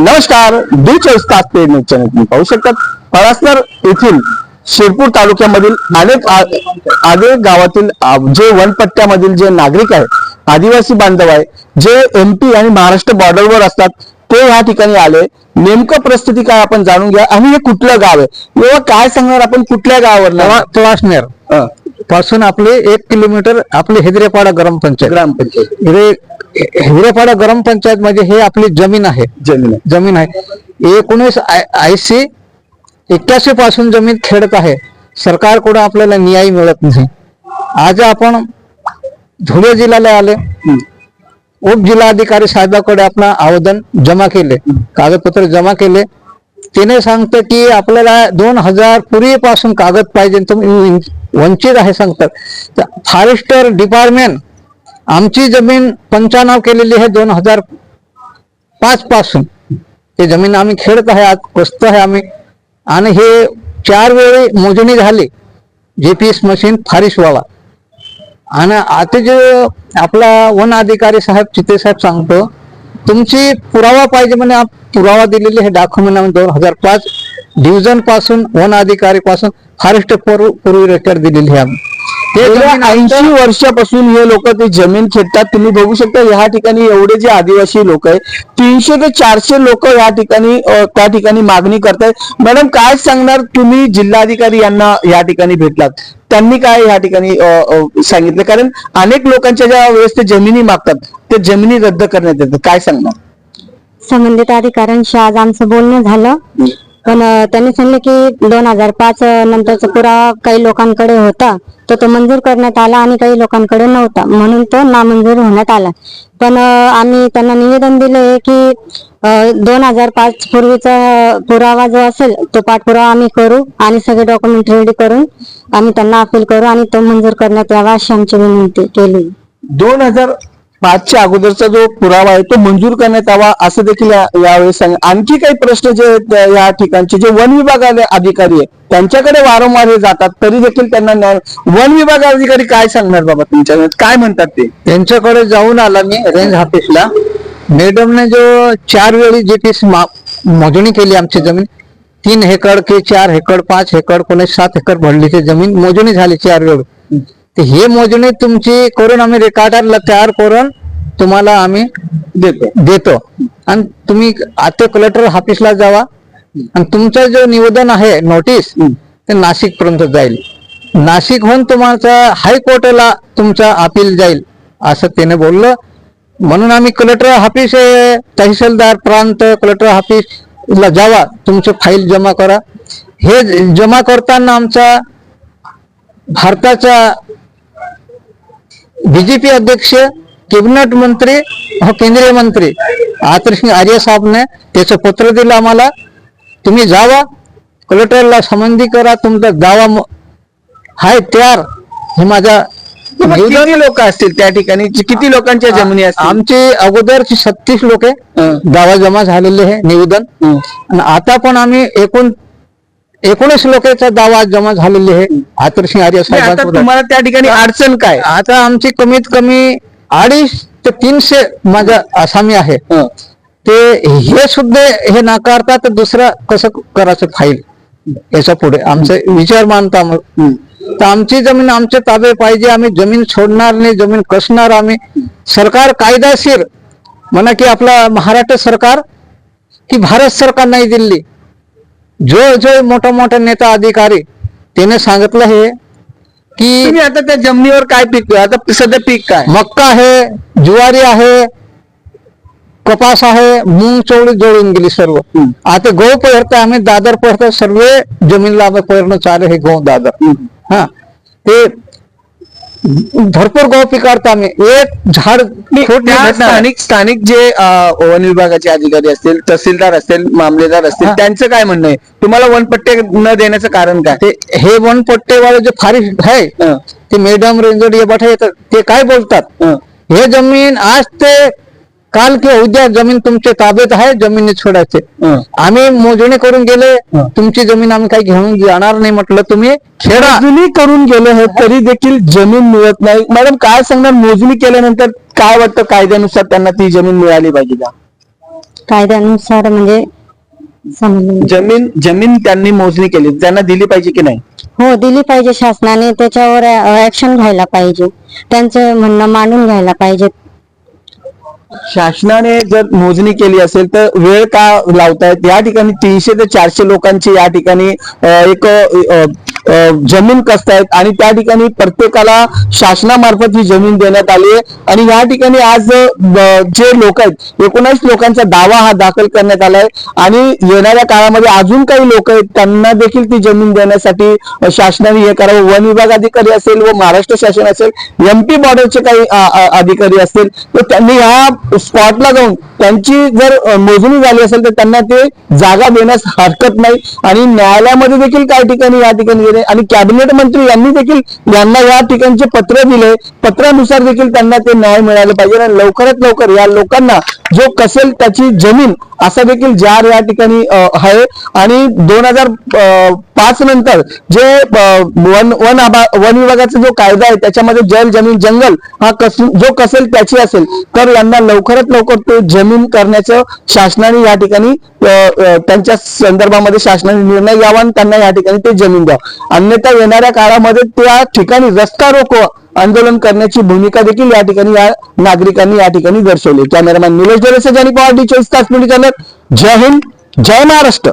नमस्कार डी चोवीस तास पेड न्यूज चॅनल तुम्ही पाहू शकतात. पळसनर येथील शिरपूर तालुक्यामधील अनेक आगे गावातील जे वनपट्ट्यामधील जे नागरिक आहेत आदिवासी बांधव आहे जे एमपी आणि महाराष्ट्र बॉर्डरवर असतात ते या ठिकाणी आले. नेमकं परिस्थिती काय आपण जाणून घ्या. आणि हे कुठलं गाव आहे? एव्हा काय सांगणार आपण कुठल्या गावावर पवासनेर पासून आपले एक किलोमीटर आपले हिद्रेपाडा ग्रामपंचायत ग्रामपंचायत हिरे हिरेपाडा ग्रामपंचायत म्हणजे हे आपली जमीन आहे. जमीन आहे. जमीन आहे. एकोणीस ऐंशी एक्क्याऐंशी पासून जमीन खेळत आहे. सरकारकडून आपल्याला न्याय मिळत नाही. आज आपण धुळे जिल्ह्याला आले. उप जिल्हाधिकारी साहेबाकडे आपण आवेदन जमा केले. कागदपत्र जमा केले. तिने सांगतं की आपल्याला दोन हजार पूर्वीपासून कागद पाहिजे तुम्ही वंचित आहे सांगतात. तर फॉरेस्टर डिपार्टमेंट आमची जमीन पंचानाव केलेली आहे दोन हजार पाच पासून ते जमीन आम्ही खेळत आहे आज बसतो आहे आम्ही. आणि हे चार वेळी मोजणी झाली. जीपीएस मशीन फारिशवाला आणि आता जे आपला वन अधिकारी साहेब चिते साहेब सांगतो तुमची पुरावा पाहिजे म्हणे पुरावा दिलेले हे डॉक्युमेंट आम्ही दोन हजार पाच. डिव्हिजनपासून वन अधिकारी पासून फॉरेस्ट पूर्वी रेकॉर्ड दिलेली आहे आम्ही. ते ऐंशी वर्षापासून हे लोक ते जमीन खेळतात तुम्ही बघू शकता ह्या ठिकाणी एवढे जे आदिवासी लोक आहेत तीनशे ते चारशे लोक या ठिकाणी त्या ठिकाणी मागणी करतायत. मॅडम काय सांगणार तुम्ही जिल्हाधिकारी यांना या ठिकाणी भेटलात? त्यांनी काय या ठिकाणी सांगितलं? कारण अनेक लोकांच्या ज्या वेळेस ते जमिनी मागतात ते जमिनी रद्द करण्यात येतात. काय सांगणार? संबंधित अधिकाऱ्यांशी आज आमचं बोलणं झालं. पण त्यांनी सांगितलं की दोन हजार पाच नंतरचा पुरावा काही लोकांकडे होता तर तो मंजूर करण्यात आला आणि काही लोकांकडे नव्हता. म्हणून तो नामंजूर होण्यात आला. पण आम्ही त्यांना निवेदन दिले की दोन हजार पाच पूर्वीचा पुरावा जो असेल तो पाठपुरावा आम्ही करू आणि सगळे डॉक्युमेंट रेडी करून आम्ही त्यांना अपील करू आणि तो मंजूर करण्यात यावा अशी आमची विनंती केली. दोन हजार पाचच्या अगोदरचा जो पुरावा आहे तो मंजूर करण्यात यावा असं देखील यावेळी सांग आणखी काही प्रश्न जे आहेत या ठिकाणचे जे वन विभागाचे अधिकारी आहेत त्यांच्याकडे वारंवार हे जातात तरी देखील त्यांना न्याय वन विभाग अधिकारी काय सांगणार बाबा तुमच्या काय म्हणतात ते? त्यांच्याकडे जाऊन आला मी रेंज ऑफिसला मॅडमने जो चार वेळी जे टी मोजणी केली आमची जमीन तीन हेकड के चार हेकड पाच हेकड कोणी सात हेक्टर भरलीची जमीन मोजणी झाली चार वेळ. तर हे मोजणी तुमची करून आम्ही रेकॉर्डरला तयार करून तुम्हाला आम्ही देतो. देतो. आणि तुम्ही आता कलेक्टर ऑफिसला जावा. आणि तुमचं जो निवेदन आहे नोटीस ते नाशिक पर्यंत जाईल. नाशिकहून तुम्हाला हायकोर्टला तुमचा अपील जाईल असं त्याने बोललं. म्हणून आम्ही कलेक्टर ऑफिस तहसीलदार प्रांत कलेक्टर ऑफिसला जावा. तुमचं फाईल जमा करा. हे जमा करताना आमचा भारताचा बीजेपी अध्यक्ष कॅबिनेट मंत्री व केंद्रीय मंत्री आतरसिंग आर्य साहेबने त्याचं पत्र दिलं आम्हाला. तुम्ही जावा कलेक्टरला संबंधी करा तुमचा दावा हाय तयार. हे माझा किती लोक असतील त्या ठिकाणी? किती लोकांच्या जमिनी असतील? आमचे अगोदरचे छत्तीस लोक हं. दावा जमा झालेले आहे निवेदन. हं. आणि आता पण आम्ही एकूण एकोणीस लोकांचा दावा जमा झालेले आहे. आतरसिंग आर्य तुम्हाला त्या ठिकाणी अडचण काय? आता आमची कमीत कमी अडीच ते तीनशे माझा आसामी आहे. ते हे सुद्धा हे नाकारतात तर दुसरं कसं करायचं फाईल? याच्यापुढे आमचं विचार मानता मग. तर आमची जमीन आमच्या ताबे पाहिजे आम्ही जमीन सोडणार नाही जमीन कसणार आम्ही. सरकार कायदाशीर म्हणा की आपला महाराष्ट्र सरकार की भारत सरकार नाही दिल्ली. जो जो मोठा मोठा नेता अधिकारी त्याने सांगितलं हे की तुम्ही आता त्या जमिनीवर काय पीक आता सध्या पीक काय? मक्का आहे ज्वारी आहे कपास आहे मूग चवळी जोडून गेली सर्व. आता गहू पेरता आम्ही दादर पेरता सर्व जमीनला आम्ही पेरणं चालू हे गहू दादर. हा. ते भरपूर गहू पिकाडता आम्ही एक झाड. स्थानिक स्थानिक जे वन विभागाचे अधिकारी असतील तहसीलदार असतील मामलेदार असतील. त्यांचं काय म्हणणं आहे तुम्हाला वनपट्टे न देण्याचं कारण काय ते हे वनपट्टेवाले जे फारिश आहे हं. ते मॅडम रेंजर ये बठा येतात ते काय बोलतात. हे जमीन आज ते काल किंवा उद्या जमीन तुमच्या ताब्यात आहे जमिनी सोडायचे. आम्ही मोजणी करून गेले. तुमची जमीन आम्ही काही घेऊन जाणार नाही म्हटलं तुम्ही खेळा मोजणी करून गेले हे तरी देखील जमीन मिळत नाही. मॅडम काय सांगणार मोजणी केल्यानंतर काय वाटतं कायद्यानुसार त्यांना ती जमीन मिळाली पाहिजे का? कायद्यानुसार म्हणजे जमीन जमीन त्यांनी मोजणी केली. त्यांना दिली पाहिजे की नाही? हो दिली पाहिजे शासनाने. त्याच्यावर ऍक्शन घ्यायला पाहिजे. त्यांचं म्हणणं मांडून घ्यायला पाहिजे. शासनाने जर मोजणी केली असेल तर वेळ का लावतायत? या ठिकाणी तीनशे ते चारशे लोकांची या ठिकाणी एक जमीन कसतायत आणि त्या ठिकाणी प्रत्येकाला शासनामार्फत ही जमीन देण्यात आली आहे. आणि या ठिकाणी आज जे लोक आहेत एकोणीस लोकांचा दावा हा दाखल करण्यात आलाय. आणि येणाऱ्या काळामध्ये अजून काही लोक आहेत त्यांना देखील ती जमीन देण्यासाठी शासनाने हे करावं. वन विभाग अधिकारी असेल व महाराष्ट्र शासन असेल एमपी बॉर्डरचे काही अधिकारी असतील तर त्यांनी ह्या स्पॉटला जाऊन त्यांची जर मोजणी झाली असेल तर त्यांना ते जागा देण्यास हरकत नाही. आणि न्यायालयामध्ये देखील काही ठिकाणी या ठिकाणी गेले आणि कॅबिनेट मंत्री यांनी देखील यांना या ठिकाणचे पत्र दिले. पत्रानुसार देखील त्यांना ते न्याय मिळाले पाहिजे आणि लवकरात लवकर या लोकांना जो कसेल त्याची जमीन असा देखील जार या ठिकाणी आहे. आणि दोन हजार पाच नंतर जे वन वन वन विभागाचा जो कायदा आहे त्याच्यामध्ये जल जमीन जंगल हा कस जो कसेल त्याची असेल तर यांना लवकरात लवकर ते जमीन करण्याचं शासनाने या ठिकाणी त्यांच्या संदर्भामध्ये शासनाने निर्णय घ्यावा आणि त्यांना या ठिकाणी ते जमीन द्यावं. अन्यथा येणाऱ्या काळामध्ये त्या ठिकाणी रस्ता रोको आंदोलन करण्याची भूमिका देखील या ठिकाणी या नागरिकांनी या ठिकाणी दर्शवली. कॅमेरामॅन निलेश डोरेसे आणि पवार डी चोवीस तास न्यूज जय हिंद जय महाराष्ट्र.